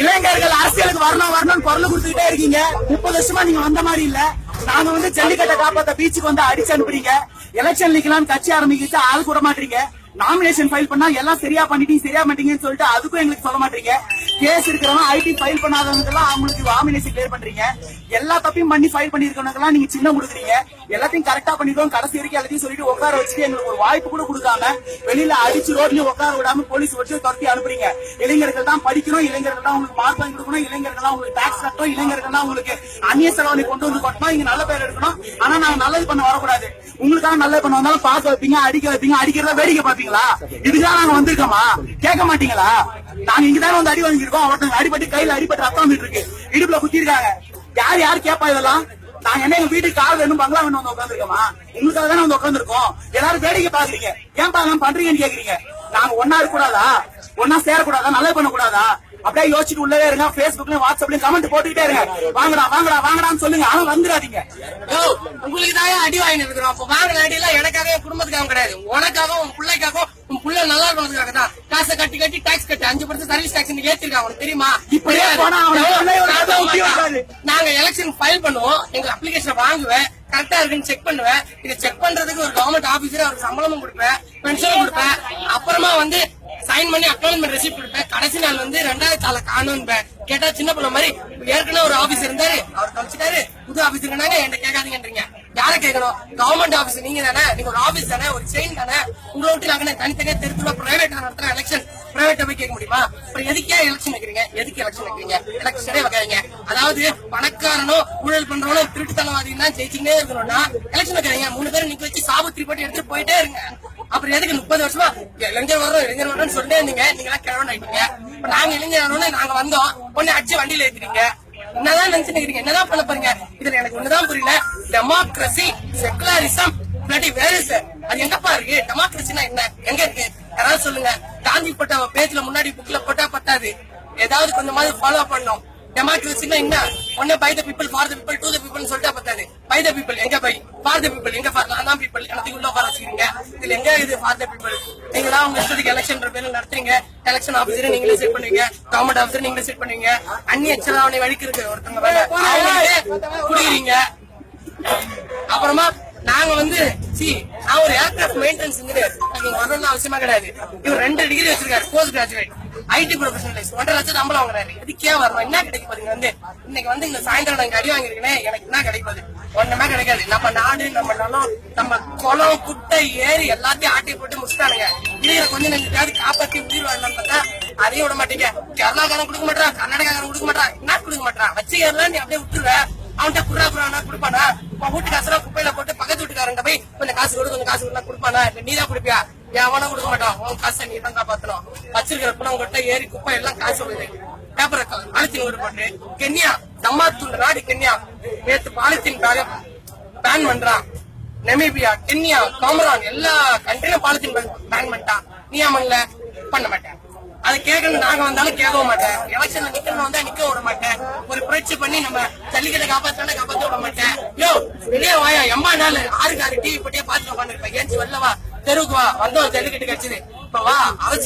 இளைஞர்கள் அரசியலுக்கு வரணும் வரணும்னு குரல் கொடுத்துக்கிட்டே இருக்கீங்க. முப்பது வருஷமா நீங்க வந்த மாதிரி இல்ல. நாங்க வந்து ஜல்லிக்கட்டை காப்பாத்த பீச்சுக்கு வந்து அடிச்சு அனுப்புறீங்க. எலெக்ஷன் நிக்கலாம் கட்சி ஆரம்பிக்கிட்டு ஆள் கூட மாட்டீங்க. நாமினேஷன் ஃபைல் பண்ணா எல்லாம் சரியா பண்ணிட்டீங்க சரியா மாட்டீங்கன்னு சொல்லிட்டு அதுக்கும் எங்களுக்கு சொல்ல மாட்டீங்க. கேஸ் இருக்கிறவங்க ஐடி ஃபைல் பண்ணாதவங்க எல்லாம் அவங்களுக்கு வாமினேஷன் கிளியர் பண்றீங்க. எல்லா தப்பையும் பண்ணி ஃபைல் பண்ணிருக்கவங்க நீங்க சின்ன கொடுக்குறீங்க. எல்லாத்தையும் கரெக்டா பண்ணிடுவோம். கடைசி வரைக்கும் எல்லாத்தையும் சொல்லிட்டு உட்கார வச்சுட்டு எங்களுக்கு ஒரு வாய்ப்பு கூட கொடுக்காம வெளியில அடிச்சு ரோட்லயும் உட்கார விடாம போலீஸ் வச்சு துரத்தி அனுப்புறீங்க. இளைஞர்கள் தான் படிக்கணும். இளைஞர்கள் தான் உங்களுக்கு மார்க் வாங்கி கொடுக்கணும். இளைஞர்கள் தான் உங்களுக்கு டாக்ஸ் கட்டணும். இளைஞர்கள் தான் உங்களுக்கு அந்நிய செலவனை கொண்டு வந்து கொட்டணும். இங்க நல்ல பேர் எடுக்கணும். ஆனா நாங்க நல்லது பண்ண வரக்கூடாது. உங்களுக்காக நல்லது பண்ண வந்தாலும் பார்க்க வைப்பீங்க அடிக்க வைப்பீங்க அடிக்கிறத வேடிக்கை பாப்பீங்களா இதுதான் நாங்க வந்திருக்கோமா? கேட்க மாட்டீங்களா? நாங்க இங்கதானே வந்து அடி வாங்கிருக்கோம் ஒருத்தங்க அடிபட்டு கையில அடிபட்டு ரத்தம் வந்துட்டு இருக்கு இடுப்புல குத்திருக்காங்க யார் யார் கேப்பா இதெல்லாம்? நாங்க என்ன எங்க வீட்டுக்கு கார் வேணும் பங்களா வேணும் வந்து உட்காந்துருக்கோமா உங்களுக்காக தானே வந்து உட்காந்துருக்கோம் எல்லாரும் வேடிக்கை பாக்குறீங்க ஏன் பாக்கலாம் பண்றீங்கன்னு கேக்குறீங்க. நாங்க ஒன்னா இருக்க கூடாதா ஒன்னா சேரக்கூடாதா? நல்லது பண்ண கூடாதா அப்படியே யோசிச்சுட்டு உள்ளவே இருங்க. பேஸ்புக்லயும் வாட்ஸ்அப்லயும் கமெண்ட் போட்டுக்கிட்டே இருங்க. வாங்கடா வாங்கடா வாங்கடான்னு சொல்லுங்க. ஆனா வந்துடாதீங்க. உங்களுக்கு தான் அடி வாங்கி இருக்கிறோம்? அப்ப வாங்குற அடி எல்லாம் எனக்காக என் குடும்பத்துக்காக கிடையாது. உனக்காக உன் பிள்ளைக்காக உன் பிள்ளை நல்லா இருக்கிறதுக்காக கட்டி அஞ்சு பர்சன்ட் சர்வீஸ் டாக்ஸ் ஏத்திருக்காங்க உனக்கு தெரியுமா? இப்படியே. நாங்க எலெக்ஷன் ஃபைல் பண்ணுவோம். எங்க அப்ளிகேஷன் வாங்குவேன். கரெக்டா இருக்குன்னு செக் பண்ணுவேன். இதை செக் பண்றதுக்கு ஒரு கவர்மெண்ட் ஆபீசர் அவருக்கு சம்பளமும் கொடுப்பேன். பென்ஷனும் கொடுப்பேன். அப்புறமா வந்து சைன் பண்ணி அக்னாலஜ்மெண்ட் ரெசிப்ட் கொடுப்பேன். கடைசி நாள் வந்து ரெண்டாயிரத்தி ஆள காணும் கேட்டா சின்ன பிள்ளை மாதிரி ஏற்கனவே ஒரு ஆபீசர் இருந்தாரு. அவர் கழிச்சிட்டாரு புது ஆபீசர் இருந்தாங்க என்கிட்ட கேட்காதீங்கன்றீங்க. யார கேட்கணும்? கவர்மெண்ட் ஆபீஸ் நீங்க தானே? நீங்க ஒரு ஆபீஸ் தானே? ஒரு செயின் தானே? உங்களை விட்டு நாங்க தனித்தனியா தெருத்துல பிரைவேட் நடத்துற எலெக்ஷன் பிரைவேட் போய் கேட்க முடியுமா? அப்புறம் எதுக்கே எலெக்ஷன் வைக்கிறீங்க? எதுக்கு எலெக்ஷன் வைக்கிறீங்க? எலெக்ஷனே வைக்காதீங்க. அதாவது பணக்காரனோ ஊழல் பண்றவனோ திருட்டுத்தனவாதி தான் ஜெயிச்சுக்கிட்டே இருக்கணும்னா எலெக்ஷன் வைக்கிறீங்க மூணு பேரும் நிக்க வச்சு சாபத்திரி போட்டு எடுத்துட்டு போயிட்டே இருங்க. அப்புறம் எதுக்கு முப்பது வருஷமா? இளைஞர் வரும் இளைஞர் வரோம்னு சொல்லிட்டே இருந்தீங்க. நீங்க எல்லாம் கிழவன் ஆயிட்டீங்க நாங்க இளைஞர் வரணும்னு நாங்க வந்தோம். உடனே அடிச்சு வண்டியில ஏத்துறீங்க என்னதான் நினைச்சுட்டு இருக்கீங்க என்னதான் பண்ண போறீங்க? இதுல எனக்கு ஒண்ணுதான் புரியல. டெமோக்ரஸி செகுலரிசம் இல்லாட்டி வேற அது எங்கப்பா இருக்கு? டெமோக்ரஸினா என்ன? எங்க இருக்கு? யாராவது சொல்லுங்க. காந்தி போட்ட பேஜ்ல முன்னாடி புக்ல போட்டா பத்தாது. ஏதாவது கொஞ்சமாவது ஃபாலோ பண்ணணும். டெமோக்ரஸினா என்ன? ஒன்னு by the people for the people to the people சொல்லிட்டா பார்த்தாரு பை த பீப்பிள் எங்க பை ஃபார் த பீப்பிள் எங்க ஃபார் நான் தான் பீப்பிள் எல்லாத்தையும் உள்ள உட்கார வச்சுக்கிறீங்க. இதுல எங்க இது ஃபார் த பீப்பிள் நீங்களா உங்க இஷ்டத்துக்கு எலெக்ஷன் பேர்ல நடத்துறீங்க. எலெக்ஷன் ஆஃபீஸர் நீங்களே செட் பண்ணுவீங்க. கவர்மெண்ட் ஆஃபீஸர் நீங்களே செட் பண்ணுவீங்க. அந்நிய வழிக்கு வழிக்கிறது ஒருத்தவங்க வேலை. குடிக்கிறீங்க. அப்புறமா நாங்க வந்து சி நான் ஒரு ஏர்கிராஃப்ட் மெயின்டெனன்ஸ் இன்ஜினியர் நாங்க வரணும்னு அவசியமா கிடையாது. இவர் ரெண்டு டிகிரி வச்சிருக்காரு போஸ்ட் கிராஜுவேட் ஐடி ப்ரொஃபஷனலைஸ் ஒன்றரை லட்சம் சம்பளம் வாங்குறாரு. இதுக்கே வரணும்? என்ன கிடைக்க போறீங்க வந்து? இன்னைக்கு வந்து இந்த சாயந்தரம் எனக்கு அடி வாங்கிருக்கேன் எனக்கு என்ன கிடைக்க போகுது ஒண்ணுமே கிடைக்காது. நம்ம நாடு நம்ம நிலம் நம்ம குளம் குட்டை ஏரி எல்லாத்தையும் ஆட்டி போட்டு முடிச்சிட்டானுங்க. இதுல கொஞ்சம் நெஞ்சாவது காப்பாத்தி உயிர் வாழலாம்னு பார்த்தா அதையும் விட மாட்டீங்க. கேரளாக்காரன் கொடுக்க மாட்டான் கர்நாடகாக்காரன் கொடுக்க மாட்டான் என்ன கொடுக்க மாட்டான் வச்சு ஏறலாம் நீ அப்படியே விட்டுருவ. அவன்கிட்ட குடுறா குடுறா கொடுப்பானா? உன் வீட்டு காசுலாம் குப்பையில போட்டு பக்கத்து வீட்டுக்காரங்க போய் கொஞ்சம் காசு கொடு கொஞ்சம் காசு கொடுத்தா கொடுப்பானா? இல்ல நீ தான் கொடுப்பியா? எவனும் கொடுக்க மாட்டான்? உன் காசை நீ தான் காப்பாத்தணும். வச்சிருக்கிற பணம் உங்ககிட்ட ஏறி குப்பை எல்லாம் காசு வருது. பேப்பரை பாலித்தீன் ஒரு பண்ணு கென்யா தம்மாத்துள்ள நாடு கென்யா. நேத்து பாலித்தீன் பேன் பண்றான். நெமிபியா கென்யா காமரான் எல்லா கண்ட்ரிலும் பாலித்தீன் பேன் பண்ணிட்டான். நீ அமன்ல பண்ண மாட்டேன். அதை கேட்கணும் நாங்க வந்தாலும் கேட்கவும் மாட்டேன். எலெக்ஷன்ல நிக்கணும் வந்தா நிக்க விட மாட்டேன். ஒரு புரட்சி பண்ணி நம்ம ஜல்லிக்கட்டை காப்பாத்தானே காப்பாத்த விட மாட்டேன். யோ வெளியே வாயா. எம்மா நாள் ஆறுக்கு ஆறு டிவி போட்டே பாத்துட்டு உட்காந்துருப்பேன் ஏஞ்சி வல்லவா தெருவுக்கு வா. வந்தோம். ஜல்லிக்கட்டு கட்சிது இப்ப வா. அரசியல்